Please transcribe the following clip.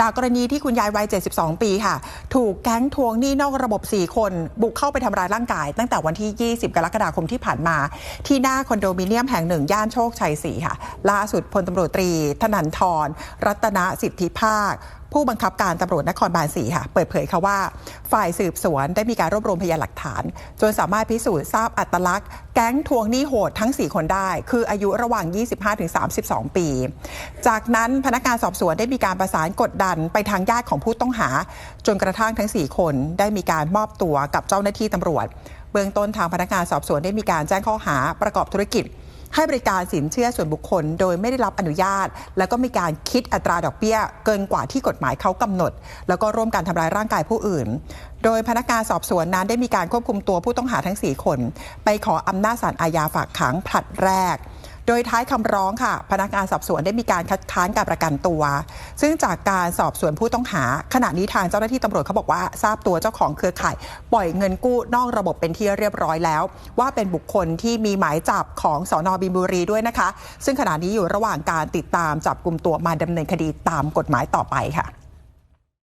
จากกรณีที่คุณยายวัย 72 ปีค่ะ ถูกแก๊งทวงหนี้นอกระบบ 4 คน บุกเข้าไปทำร้ายร่างกาย ตั้งแต่วันที่ 20 กรกฎาคมที่ผ่านมา ที่หน้าคอนโดมิเนียมแห่งหนึ่ง ย่านโชคชัย 4 ค่ะ ล่าสุดพลตำรวจตรี ธนันทรรัตนสิทธิภาค ผู้บังคับการตำรวจนครบาลสีค่ะ เปิดเผยค่ะว่า ฝ่ายสืบสวนได้มีการรวบรวมพยานหลักฐาน จนสามารถพิสูจน์ทราบอัตลักษณ์ แก๊งทวงหนี้โหดทั้ง 4 คนได้ คืออายุระหว่าง 25-32 ปี จากนั้นพนักงานสอบสวนได้มีการประสานกดดันไปทางญาติของผู้ต้องหา จนกระทั่งทั้ง 4 คนได้มีการมอบตัวกับเจ้าหน้าที่ตำรวจ เบื้องต้นทางพนักงานสอบสวนได้มีการแจ้งข้อหาประกอบธุรกิจ ให้บริการสินเชื่อส่วนบุคคล โดยไม่ได้รับอนุญาต แล้วก็มีการคิดอัตราดอกเบี้ย เกินกว่าที่กฎหมายเขากำหนด แล้วก็ร่วมการทำร้ายร่างกายผู้อื่น โดยพนักงานสอบสวนนั้นได้มีการควบคุมตัวผู้ต้องหาทั้ง 4 คน ไปขออำนาจศาลอาญาฝากขังผลัดแรก โดยท้ายคำร้องค่ะ พนักงานสอบสวนได้มีการคัดค้านการประกันตัว ซึ่งจากการสอบสวนผู้ต้องหา ขณะนี้ทางเจ้าหน้าที่ตำรวจเขาบอกว่าทราบตัวเจ้าของเครือข่าย ปล่อยเงินกู้นอกระบบเป็นที่เรียบร้อยแล้ว ว่าเป็นบุคคลที่มีหมายจับของสอนอบินบุรีด้วยนะคะ ซึ่งขณะนี้อยู่ระหว่างการติดตามจับกลุ่มตัวมาดำเนินคดีตามกฎหมายต่อไปค่ะ